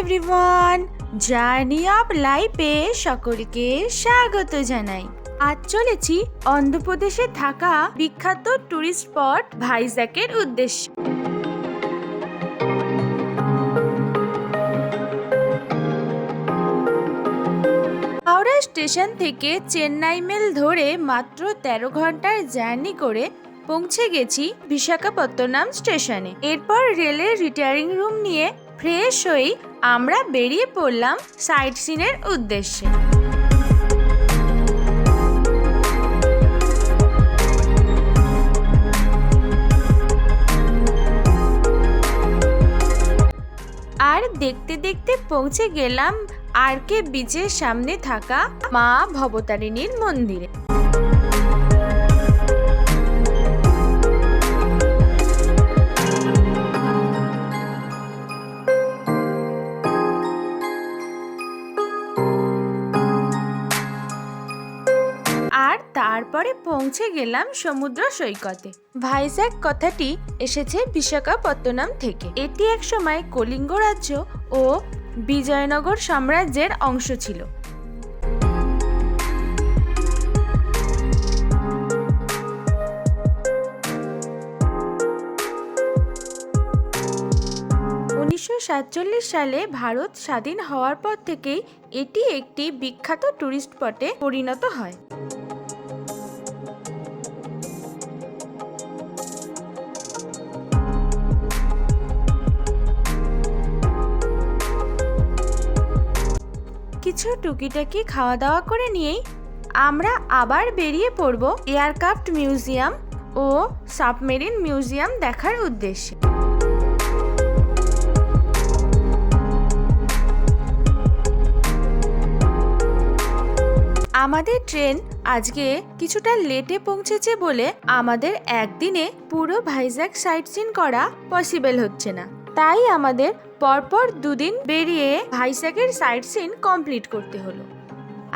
Everyone journey of লাইফে সকলকে স্বাগত জানাই। আজ চলেছি অন্ধ্রপ্রদেশে থাকা বিখ্যাত টুরিস্ট স্পট ভাইজ্যাকের উদ্দেশ্যে। হাওড়া স্টেশন থেকে চেন্নাই মেল ধরে মাত্র তেরো ঘণ্টার জার্নি করে পৌঁছে গেছি বিশাখাপত্তনম স্টেশনে। এরপর রেলের রিটায়ারিং রুম নিয়ে ফ্রেশ হয়েই আমরা বেরিয়ে পড়লাম সাইট সিনের উদ্দেশ্যে। আর দেখতে দেখতে পৌঁছে গেলাম আর কে বিচের সামনে থাকা মা ভবতারিণীর মন্দিরে। তারপরে পৌঁছে গেলাম সমুদ্র সৈকতে। ভাইজ্যাক কথাটি এসেছে বিশাখাপত্তনম থেকে। এটি একসময় কলিঙ্গ রাজ্য ও বিজয়নগর সাম্রাজ্যের অংশ ছিল। উনিশশো সাতচল্লিশ সালে ভারত স্বাধীন হওয়ার পর থেকেই এটি একটি বিখ্যাত টুরিস্ট স্পটে পরিণত হয়। কিছু টুকিটাকি খাওয়া দাওয়া করে নিয়েই আমরা আবার বেরিয়ে পড়ব এয়ারক্রাফট মিউজিয়াম ও সাবমেরিন মিউজিয়াম দেখার উদ্দেশ্যে। আমাদের ট্রেন আজকে কিছুটা লেটে পৌঁছেছে বলে আমাদের একদিনে পুরো ভাইজ্যাক সাইট সিন করা পসিবল হচ্ছে না। তাই আমাদের পরপর দুদিন বেরিয়ে ভাইজ্যাকের সাইট সিন কমপ্লিট করতে হলো।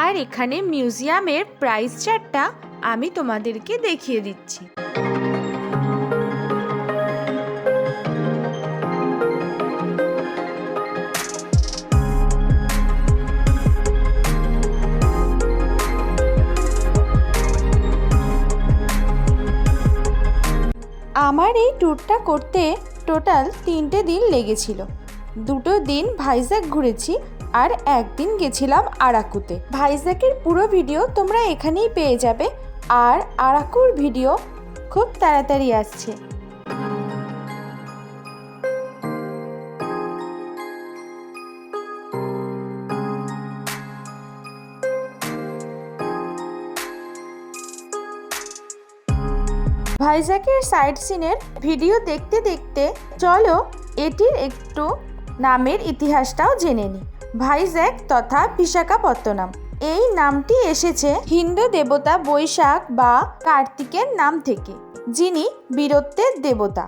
আর এখানে মিউজিয়ামের প্রাইস চার্টটা আমি তোমাদেরকে দেখিয়ে দিচ্ছি। আমার এই ট্যুরটা করতে টোটাল তিনটে দিন লেগেছিল। দুটো দিন ভাইজ্যাক ঘুরেছি আর একদিন গেছিলাম আরাকুতে। ভাইজ্যাকের পুরো ভিডিও তোমরা এখানেই পেয়ে যাবে আর আরাকুর ভিডিও খুব তাড়াতাড়ি আসছে। ভাইজ্যাকের সাইড সিনের ভিডিও দেখতে দেখতে চলো, এটির একটু নামের ইতিহাসটাও জেনে নিই ভাইজ্যাক তথা বিশাখাপত্তনম। এই নামটি এসেছে হিন্দু দেবতা বৈশাখ বা কার্তিকের নাম থেকে, যিনি বীরত্বের দেবতা।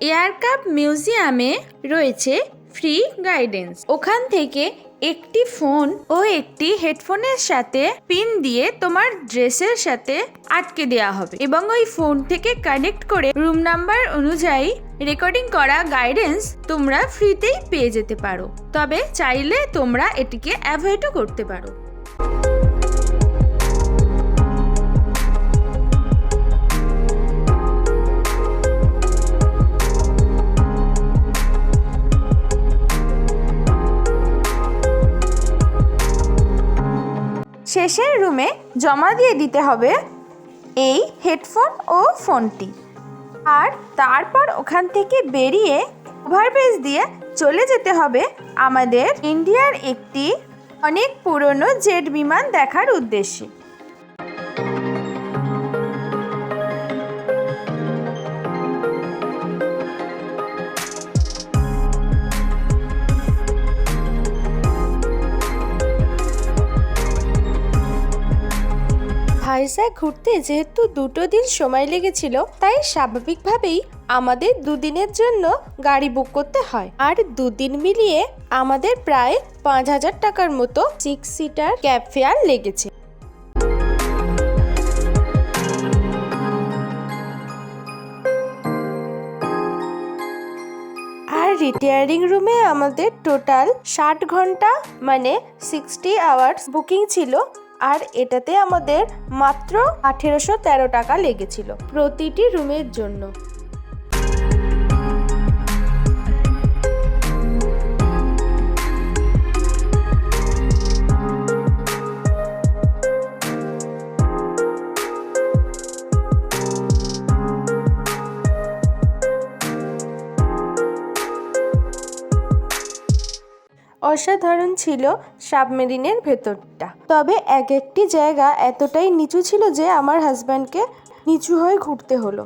এয়ারক্রাফট মিউজিয়ামে রয়েছে ফ্রি গাইডেন্স। ওখান থেকে একটি ফোন ও একটি হেডফোনের সাথে পিন দিয়ে তোমার ড্রেসের সাথে আটকে দেওয়া হবে এবং ওই ফোন থেকে কানেক্ট করে রুম নাম্বার অনুযায়ী রেকর্ডিং করা গাইডেন্স তোমরা ফ্রিতেই পেয়ে যেতে পারো। তবে চাইলে তোমরা এটিকে অ্যাভয়েডও করতে পারো। শেষের রুমে জমা দিয়ে দিতে হবে এই হেডফোন ও ফোনটি। আর তারপর ওখান থেকে বেরিয়ে ওভারব্রিজ দিয়ে চলে যেতে হবে আমাদের ইন্ডিয়ার একটি অনেক পুরনো জেট বিমান দেখার উদ্দেশ্যে। ওড়িশায় ঘুরতে যেহেতু দুটো দিন সময় লেগেছিল, তাই স্বাভাবিকভাবেই আমাদের দুদিনের জন্য গাড়ি বুক করতে হয়। আর দুদিন মিলিয়ে আমাদের প্রায় পাঁচ হাজার টাকার মতো সিক্স সিটার ক্যাব ফেয়ার লেগেছে। রিটায়ারিং রুমে আমাদের টোটাল ষাট ঘণ্টা মানে সিক্সটি আওয়ার্স বুকিং ছিল। আর এটাতে আমাদের মাত্র আঠেরোশো তেরো টাকা লেগেছিল প্রতিটি রুমের জন্য। অসাধারণ ছিল সাবমেরিনের ভেতরটা। তবে এক একটি জায়গা এতটাই নিচু ছিল যে আমার হাজব্যান্ডকে নিচু হয়ে ঘুরতে হলো।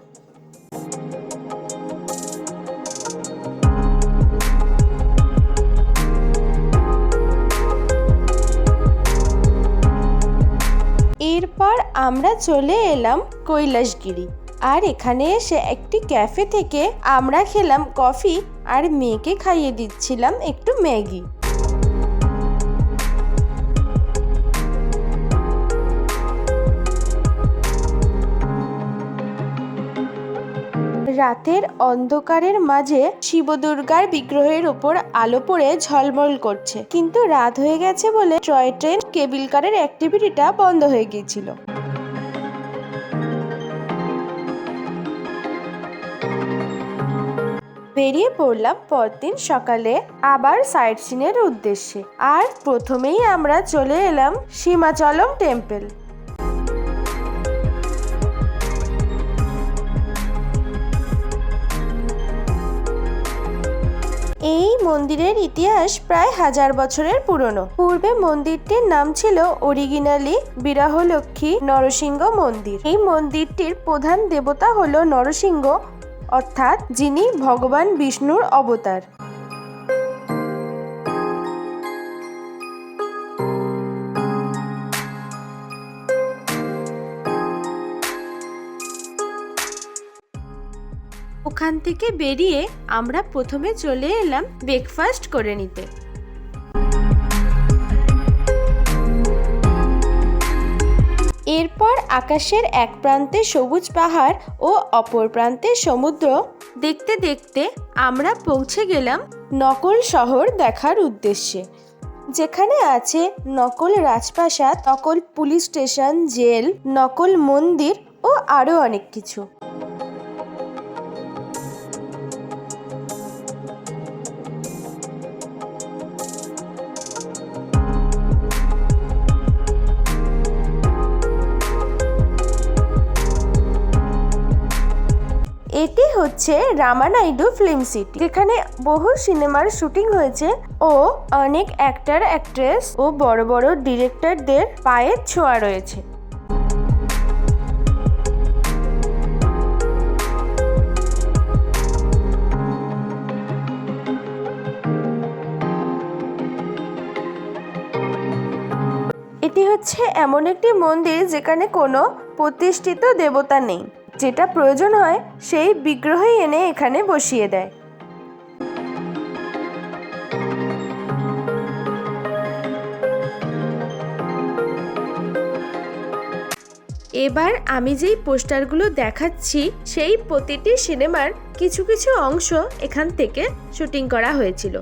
এরপর আমরা চলে এলাম কৈলাসগিরি। আর এখানে এসে একটি ক্যাফে থেকে আমরা খেলাম কফি আর মেয়েকে খাইয়ে দিচ্ছিলাম একটু ম্যাগি। রাতের অন্ধকারের মাঝে শিবদুর্গার বিগ্রহের ওপর আলো পড়ে ঝলমল করছে। কিন্তু রাত হয়ে গেছে বলে টয় ট্রেন কেবিল কারের অ্যাক্টিভিটিটা বন্ধ হয়ে গিয়েছিল। বেরিয়ে পড়লাম পরদিন সকালে আবার সাইট সিনের উদ্দেশ্যে। আর প্রথমেই আমরা চলে এলাম সীমাচলম টেম্পল। এই মন্দিরের ইতিহাস প্রায় হাজার বছরের পুরনো। পূর্বে মন্দিরটির নাম ছিল অরিজিনালি বিরাহলক্ষ্মী নরসিংহ মন্দির। এই মন্দিরটির প্রধান দেবতা হল নরসিংহ, অর্থাৎ যিনি ভগবান বিষ্ণুর অবতার। ওখান থেকে বেরিয়ে আমরা প্রথমে চলে এলাম ব্রেকফাস্ট করে নিতে। এরপর আকাশের এক প্রান্তে সবুজ পাহাড় ও অপর প্রান্তে সমুদ্র। দেখতে দেখতে আমরা পৌঁছে গেলাম নকল শহর দেখার উদ্দেশ্যে। যেখানে আছে নকল রাজপ্রাসাদ, নকল পুলিশ স্টেশন, জেল, নকল মন্দির ও আরও অনেক কিছু। হচ্ছে রামানাইডু ফিল্ম সিটি, যেখানে বহু সিনেমার শুটিং হয়েছে ও অনেক অ্যাক্টর অ্যাক্ট্রেস ও বড় বড় ডিরেক্টরদের পায়ের ছোঁয়া রয়েছে। এটি হচ্ছে এমন একটি মন্দির যেখানে কোনো প্রতিষ্ঠিত দেবতা নেই। যেটা প্রয়োজন হয়, সেই বিগ্রহই এনে এখানে বসিয়ে দেয়। এবার আমি যেই পোস্টারগুলো দেখাচ্ছি, সেই প্রতিটি সিনেমার কিছু কিছু অংশ এখান থেকে শুটিং করা হয়েছিল।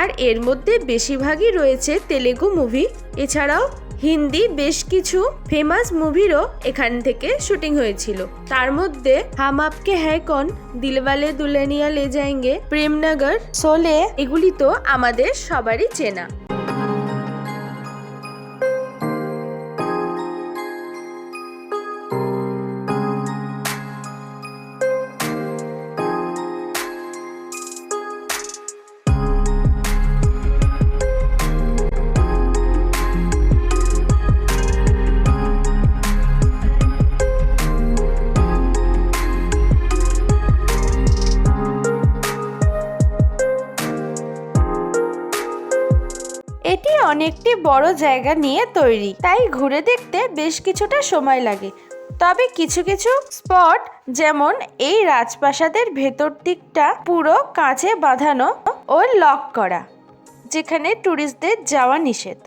আর এর মধ্যে বেশিরভাগই রয়েছে তেলেগু মুভি, এছাড়াও হিন্দি বেশ কিছু ফেমাস মুভিরও এখান থেকে শুটিং হয়েছিল। তার মধ্যে হাম আপকে হ্যায় কন দিলওয়ালে দুলানিয়া লে যায়েঙ্গে, প্রেমনগর, সোলে, এগুলি তো আমাদের সবারই চেনা। অনেকটি বড় জায়গা নিয়ে তৈরি। তাই ঘুরে দেখতে বেশ কিছুটা সময় লাগে। তবে কিছু কিছু স্পট, যেমন এই রাজপ্রাসাদের ভেতর দিকটা, পুরো কাঁচে বাঁধানো ও লক করা, যেখানে ট্যুরিস্টদের যাওয়া নিষেধ।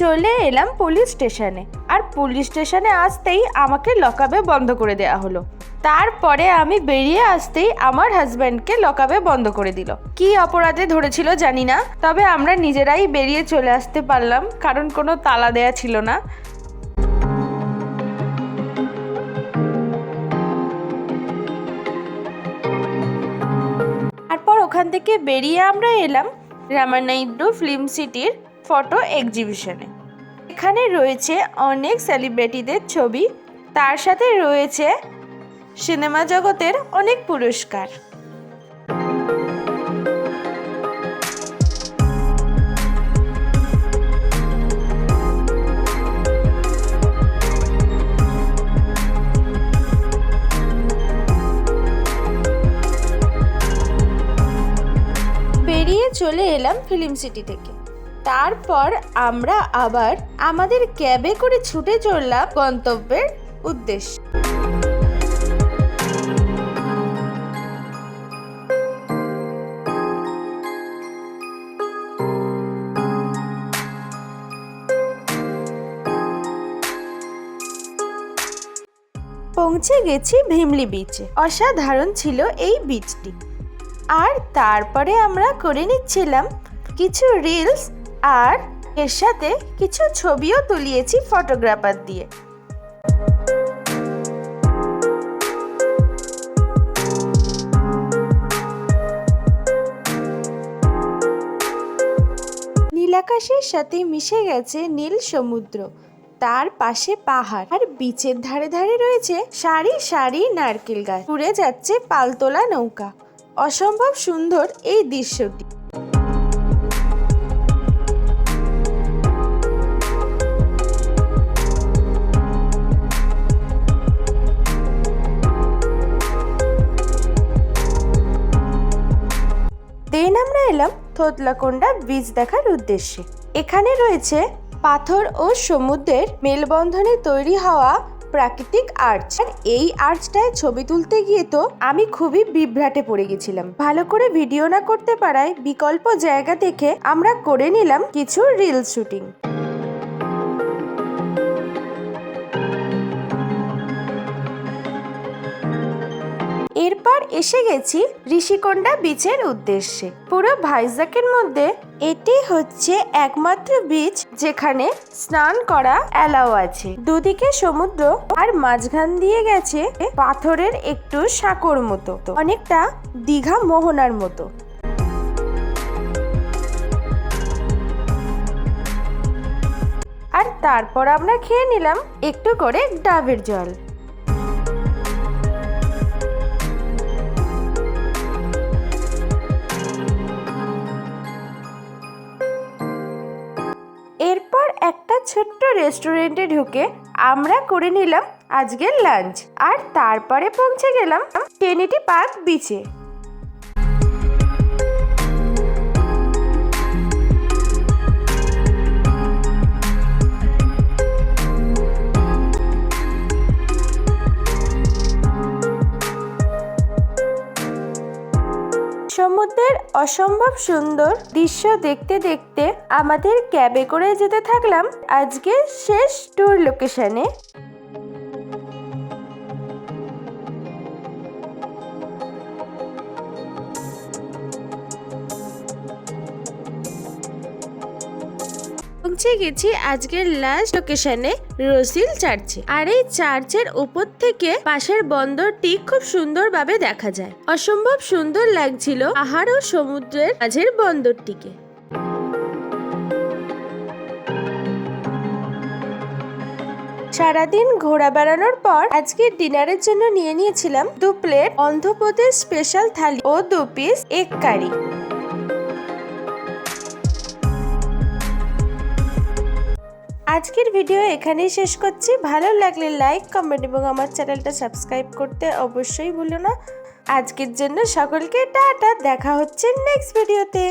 চলে এলাম পুলিশ স্টেশনে। আর পুলিশ স্টেশনে আসতেই আমাকে লকআপে বন্ধ করে দেওয়া হলো। তারপরে আমি বেরিয়ে আসতেই আমার হাজব্যান্ডকে লকআপে বন্ধ করে দিল। কি অপরাধে ধরেছিল জানি না, তবে আমরা নিজেরাই বেরিয়ে চলে আসতে পারলাম, কারণ কোনো তালা দেয়া ছিল না। তারপর ওখান থেকে বেরিয়ে আমরা এলাম রামানাইডু ফিল্ম সিটির ফটো এক্সিবিশনে। এখানে রয়েছে অনেক সেলিব্রিটিদের ছবি। তার সাথে রয়েছে সিনেমা জগতের অনেক পুরস্কার। বেরিয়ে চলে এলাম ফিল্ম সিটি থেকে। তারপর আমরা আবার আমাদের ক্যাবে করে ছুটে চললাম গন্তব্যের উদ্দেশ্যে। পৌঁছে গেছি ভীমলি বিচে অসাধারণ ছিল এই বিচটি আর তারপরে আমরা করে নিচ্ছিলাম কিছু রিলস আর এর সাথে কিছু ছবিও তুলিয়েছি ফটোগ্রাফার দিয়ে। নীলাকাশের সাথে মিশে গেছে নীল সমুদ্র, তার পাশে পাহাড়। আর বিচের ধারে ধারে রয়েছে সারি সারি নারকেল গাছ। উড়ে যাচ্ছে পালতোলা নৌকা। অসম্ভব সুন্দর এই দৃশ্যটি। এলাম বীজ দেখার উদ্দেশ্যে। এখানে রয়েছে পাথর ও সমুদ্রের মেলবন্ধনে তৈরি হওয়া প্রাকৃতিক আর্চ। আর এই আর্চটায় ছবি তুলতে গিয়ে তো আমি খুবই বিভ্রাটে পড়ে গেছিলাম। ভালো করে ভিডিও না করতে পারায় বিকল্প জায়গা দেখে আমরা করে নিলাম কিছু রিল শুটিং। এরপর এসে গেছি ঋষিকোন্ডা বিচের উদ্দেশ্যে। পুরো ভাইজাকের মধ্যে এটি হচ্ছে একমাত্র বিচ যেখানে স্নান করা অ্যালাও আছে। দুদিকে সমুদ্র আর মাঝখান দিয়ে গেছে পাথরের একটু সাঁকর মতো, অনেকটা দীঘা মোহনার মতো। আর তারপর আমরা খেয়ে নিলাম একটু করে ডাবের জল। ছোট্ট রেস্টুরেন্টে ঢুকে আমরা করে নিলাম আজকের লাঞ্চ। আর তারপরে পৌঁছে গেলাম টেনিটি পার্ক বিচে সমুদ্রের অসম্ভব সুন্দর দৃশ্য দেখতে দেখতে আমাদের ক্যাবে করে যেতে থাকলাম আজকে শেষ ট্যুর লোকেশনে পৌঁছে গেছি আজকের লাস্ট লোকেশনে রসিল চার্চে আর এই চার্চের উপর থেকে পাশের বন্দরটি খুব সুন্দরভাবে দেখা যায়। অসম্ভব সুন্দর লাগছিল পাহাড় ও সমুদ্রের মাঝের বন্দরটিকে। সারাদিন ঘোরা বেড়ানোর পর আজকে ডিনারের জন্য নিয়ে নিয়েছিলাম দু প্লেট অন্ধ্রপ্রদেশ স্পেশাল থালি ও দু পিস এগ কারি আজকের ভিডিও এখানেই শেষ করছি। ভালো লাগলে লাইক কমেন্ট এবং আমার চ্যানেলটা সাবস্ক্রাইব করতে অবশ্যই ভুলো না। আজকের জন্য সকলকে টাটা, দেখা হচ্ছে নেক্সট ভিডিওতে